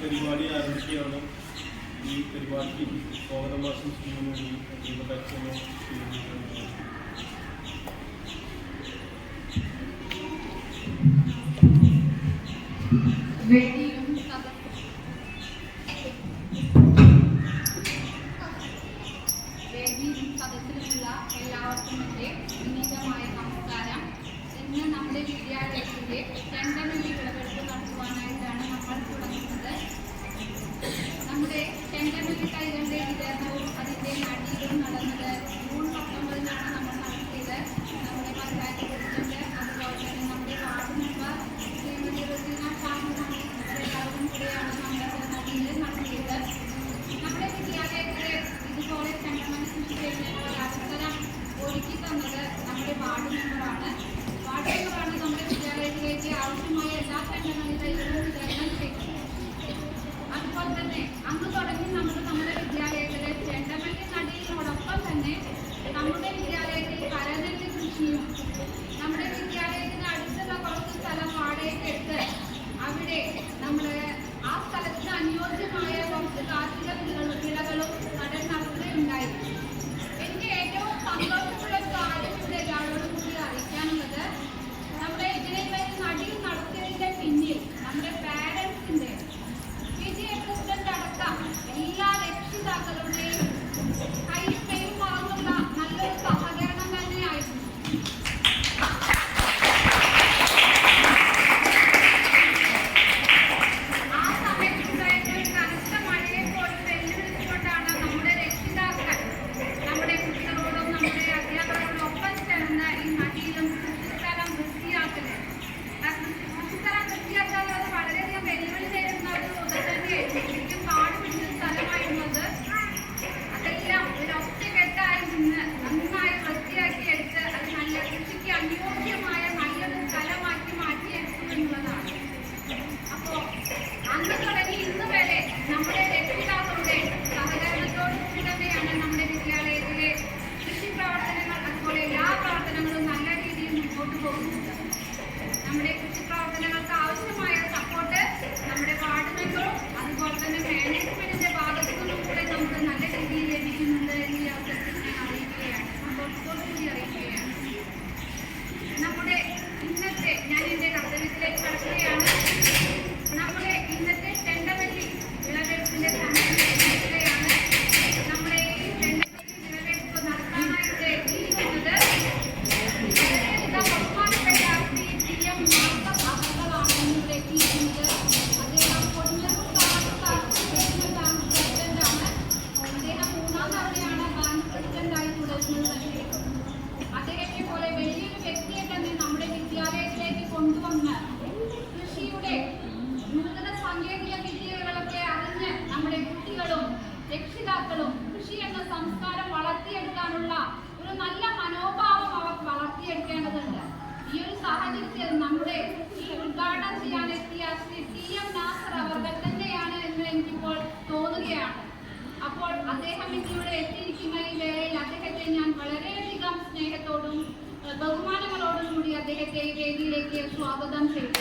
പരിപാടി ആരംഭിക്കുകയാണ് ഈ പരിപാടിക്ക് സ്വാഗതം ആശംസിക്കുന്നു Thank you. আমরা വേദിയിലേക്ക് സ്വാഗതം ചെയ്തു.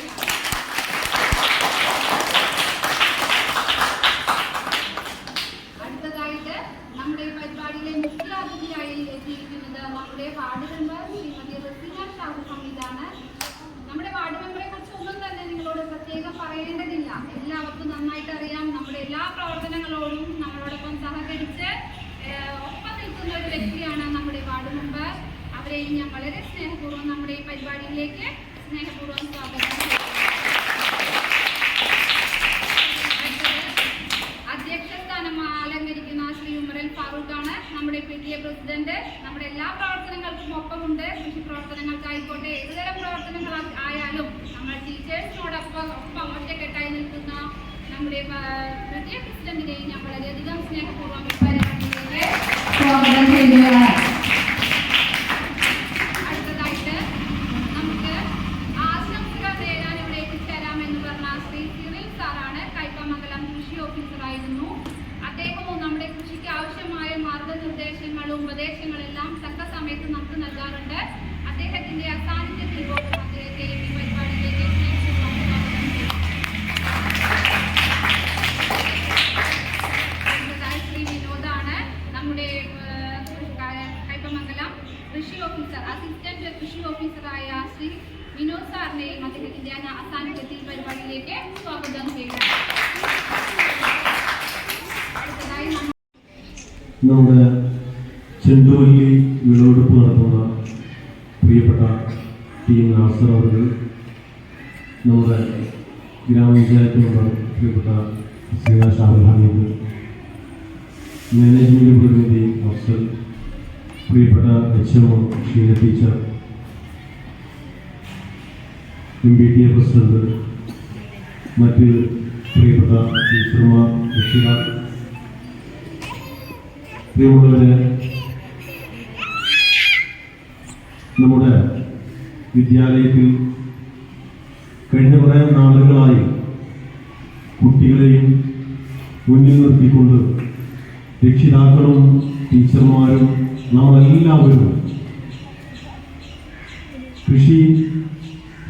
അടുത്തതായിട്ട് നമ്മുടെ പരിപാടിയിലെ മുഖ്യാതിഥിയായി എത്തിയിരിക്കുന്നത് നമ്മുടെ വാർഡ് മെമ്പർ ശ്രീമതി റസീന ഷാഹു സംവിധാന നമ്മുടെ വാർഡ് മെമ്പറെ കുറിച്ച് ഒന്നും തന്നെ നിങ്ങളോട് പ്രത്യേകം പറയേണ്ടതില്ല. എല്ലാവർക്കും നന്നായിട്ട് അറിയാം. നമ്മുടെ എല്ലാ പ്രവർത്തനങ്ങളോടും നമ്മളോടൊപ്പം സഹകരിച്ച് ഒപ്പം നിൽക്കുന്ന ഒരു വ്യക്തിയാണ് നമ്മുടെ വാർഡ് മെമ്പർ. അവരെയും ഞാൻ വളരെ സ്നേഹപൂർവം നമ്മുടെ ഈ പരിപാടിയിലേക്ക് സ്നേഹപൂർവം സ്വാഗതം അധ്യക്ഷ സ്ഥാനം അലങ്കരിക്കുന്ന ശ്രീ ഉമരൽ ഫാറൂഖാണ് നമ്മുടെ പി ടി എ പ്രസിഡന്റ് നമ്മുടെ എല്ലാ പ്രവർത്തനങ്ങൾക്കും ഒപ്പമുണ്ട് കൃഷി പ്രവർത്തനങ്ങൾക്കായിക്കോട്ടെ ഏതുതരം പ്രവർത്തനങ്ങൾ ആയാലും നമ്മൾ ടീച്ചേഴ്സിനോടൊപ്പം ഒപ്പം ഒറ്റക്കെട്ടായി നിൽക്കുന്ന നമ്മുടെ പി ടി എ പ്രസിഡന്റിനെയും ഞാൻ വളരെയധികം സ്നേഹപൂർവം സ്വാഗതം ചെയ്യുന്നു ഉപദേശങ്ങളെല്ലാം തക്കസമയത്ത് നമുക്ക് നൽകാറുണ്ട്. അദ്ദേഹത്തിന്റെ അസാന്നിധ്യത്തിൽ പോലും അദ്ദേഹത്തെയും ഈ പരിപാടിയിലേക്ക് ശ്രീ വിനോദാണ് നമ്മുടെ കൈപ്പമംഗലം കൃഷി ഓഫീസർ അസിസ്റ്റന്റ് കൃഷി ഓഫീസറായ ശ്രീ വിനോദ് സാറിനെയും അദ്ദേഹത്തിന്റെ അസാന്നിധ്യത്തിൽ പരിപാടിയിലേക്ക് സ്വാഗതം ചെയ്യുന്നു. നമ്മുടെ ചെണ്ടുവല്ലി വിളവെടുപ്പ് നടത്തുന്ന പ്രിയപ്പെട്ട ടി എം നാസർ അവർ നമ്മുടെ ഗ്രാമപഞ്ചായത്ത് മെമ്പർ പ്രിയപ്പെട്ട ഷാഹുൽ ഹമീദ് മാനേജ്മെന്റ് പ്രതിനിധി അഫ്സൽ പ്രിയപ്പെട്ട H M Sheena teacher M B T A president മറ്റ് പ്രിയപ്പെട്ട ടീച്ചർമാർ രക്ഷിതാക്കൾ പ്രിയമുള്ളവരെ നമ്മുടെ വിദ്യാലയത്തിൽ കഴിഞ്ഞ കുറേ നാളുകളായി കുട്ടികളെയും മുന്നിൽ നിർത്തിക്കൊണ്ട് രക്ഷിതാക്കളും ടീച്ചർമാരും നമ്മളെല്ലാവരും കൃഷി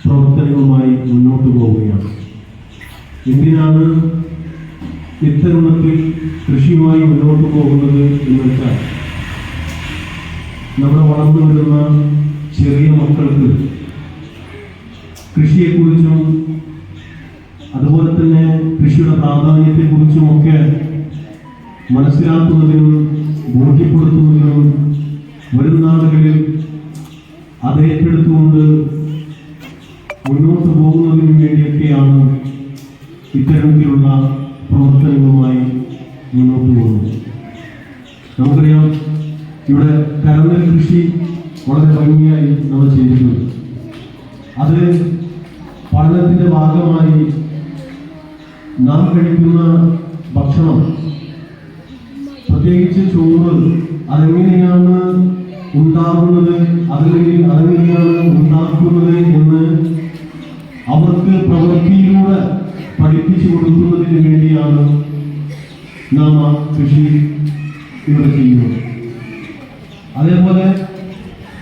പ്രവർത്തനങ്ങളുമായി മുന്നോട്ട് പോവുകയാണ്. എന്തിനാണ് ഇത്തരുണത്തിൽ കൃഷിയുമായി മുന്നോട്ട് പോകുന്നത് എന്ന് വെച്ചാൽ നമ്മുടെ വളർന്നു വരുന്ന ചെറിയ മക്കൾക്ക് കൃഷിയെക്കുറിച്ചും അതുപോലെ തന്നെ കൃഷിയുടെ പ്രാധാന്യത്തെക്കുറിച്ചും ഒക്കെ മനസ്സിലാക്കുന്നതിനും ബോധ്യപ്പെടുത്തുന്നതിനും വരും നാളുകളിൽ അത് ഏറ്റെടുത്തുകൊണ്ട് മുന്നോട്ട് പോകുന്നതിനു വേണ്ടിയൊക്കെയാണ് ഇത്തരത്തിലുള്ള പ്രവർത്തനങ്ങളുമായി മുന്നോട്ട് പോകുന്നത്. നമുക്കറിയാം ഇവിടെ കരനെൽ കൃഷി വളരെ ഭംഗിയായി നമ്മൾ ചെയ്തിരുന്നു. അത് പഠനത്തിന്റെ ഭാഗമായി നാം കഴിക്കുന്ന ഭക്ഷണം പ്രത്യേകിച്ച് ചോറ് അതെങ്ങനെയാണ് ഉണ്ടാകുന്നത് അതല്ലെങ്കിൽ അതെങ്ങനെയാണ് ഉണ്ടാക്കുന്നത് എന്ന് അവർക്ക് പ്രവൃത്തിയിലൂടെ പഠിപ്പിച്ചു കൊടുക്കുന്നതിന് വേണ്ടിയാണ് നാം ആ കൃഷി ഇവിടെ ചെയ്യുന്നത്. അതേപോലെ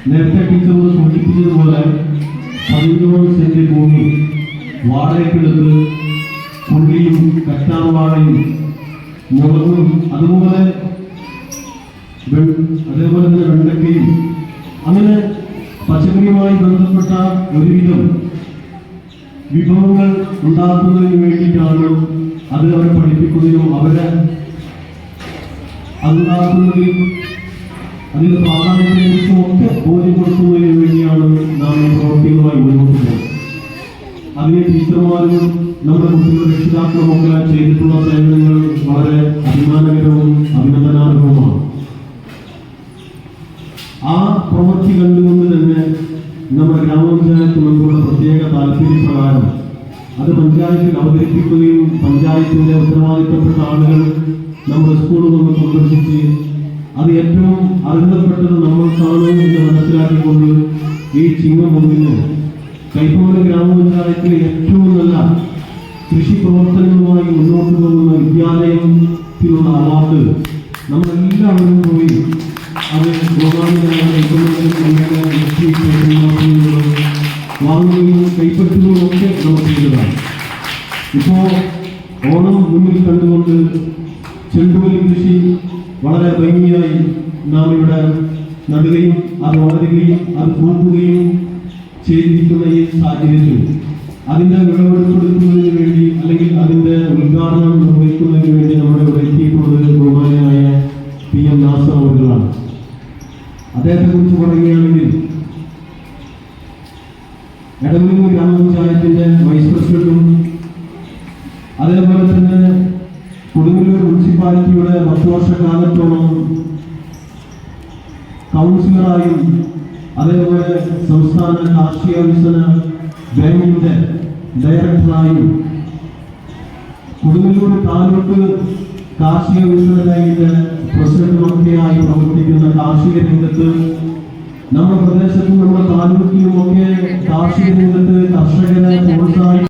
നേരത്തെ ടീച്ചർ സൂചിപ്പിച്ചതുപോലെ പതിനോട് സെന്റ് ഭൂമി വാടകയ്ക്കെടുത്ത് പുള്ളിയും കറ്റാർവാഴയും മുളകും അതുപോലെ അതേപോലെ തന്നെ വെണ്ടക്കയും അങ്ങനെ പച്ചക്കറിയുമായി ബന്ധപ്പെട്ട ഒരുവിധം വിഭവങ്ങൾ ഉണ്ടാക്കുന്നതിന് വേണ്ടിയിട്ടാണ് അത് അവരെ പഠിപ്പിക്കുന്നതിനും അവരെ അതുണ്ടാക്കുന്നതിനും അതിന്റെ പ്രാധാന്യത്തെക്കുറിച്ചും ഒക്കെ ബോധ്യപ്പെടുത്തുന്നതിന് വേണ്ടിയാണ് നാം ഈ പ്രവൃത്തികളുമായി മുന്നോട്ട് അതിന് ടീച്ചർമാരും നമ്മുടെ കുട്ടികളുടെ രക്ഷിതാക്കളും ഒക്കെ ചെയ്തിട്ടുള്ള സേവനങ്ങൾ വളരെ അഭിമാനകരവും അഭിനന്ദനാർഹവുമാണ്. ആ പ്രവൃത്തി കണ്ടുകൊണ്ട് തന്നെ നമ്മുടെ ഗ്രാമപഞ്ചായത്ത് മെമ്പറുടെ പ്രത്യേക താല്പര്യപ്രകാരം അത് പഞ്ചായത്തിൽ അവതരിപ്പിക്കുകയും പഞ്ചായത്തിന്റെ ഉത്തരവാദിത്തപ്പെട്ട ആളുകൾ നമ്മുടെ സ്കൂളുകളിൽ സന്ദർശിച്ച് അത് ഏറ്റവും അർഹതപ്പെട്ടത് നമ്മൾക്കാണ് എന്ന് മനസ്സിലാക്കിക്കൊണ്ട് ഈ ചിങ്ങമൊന്നിന് കൈപ്പോട് ഗ്രാമപഞ്ചായത്തിലെ ഏറ്റവും നല്ല കൃഷി പ്രവർത്തനങ്ങളുമായി മുന്നോട്ട് പോകുന്ന വിദ്യാലയത്തിലുള്ള അവാർഡ് നമ്മളെല്ലാവരും പോയി അത് വാങ്ങുകയും കൈപ്പറ്റുകയും ഒക്കെ നമ്മൾ ചെയ്തതാണ്. ഇപ്പോ ഓണം മുന്നിൽ കണ്ടുകൊണ്ട് ചെണ്ടുമല്ലി കൃഷി വളരെ ഭംഗിയായി നാം ഇവിടെ നടുകയും അത് വളരുകയും അത് പൂക്കുകയും ചെയ്തിരിക്കുന്ന ഈ സാഹചര്യത്തിൽ അതിന്റെ വിളവെടുപ്പെടുക്കുന്നതിന് വേണ്ടി അല്ലെങ്കിൽ അതിന്റെ ഉദ്ഘാടനം നിർവഹിക്കുന്നതിന് വേണ്ടി അതേപോലെ സംസ്ഥാന കാർഷിക വികസന ബാങ്കിന്റെ ഡയറക്ടറായും കൊടുങ്ങല്ലൂർ താലൂക്ക് കാർഷിക വികസന ബാങ്കിന്റെ പ്രസിഡന്റുമൊക്കെയായി പ്രവർത്തിക്കുന്ന കാർഷിക രംഗത്ത് നമ്മുടെ പ്രദേശത്തും നമ്മുടെ താലൂക്കിലുമൊക്കെ കാർഷിക രംഗത്ത് കർഷകരെ പ്രോത്സാഹിപ്പിക്കും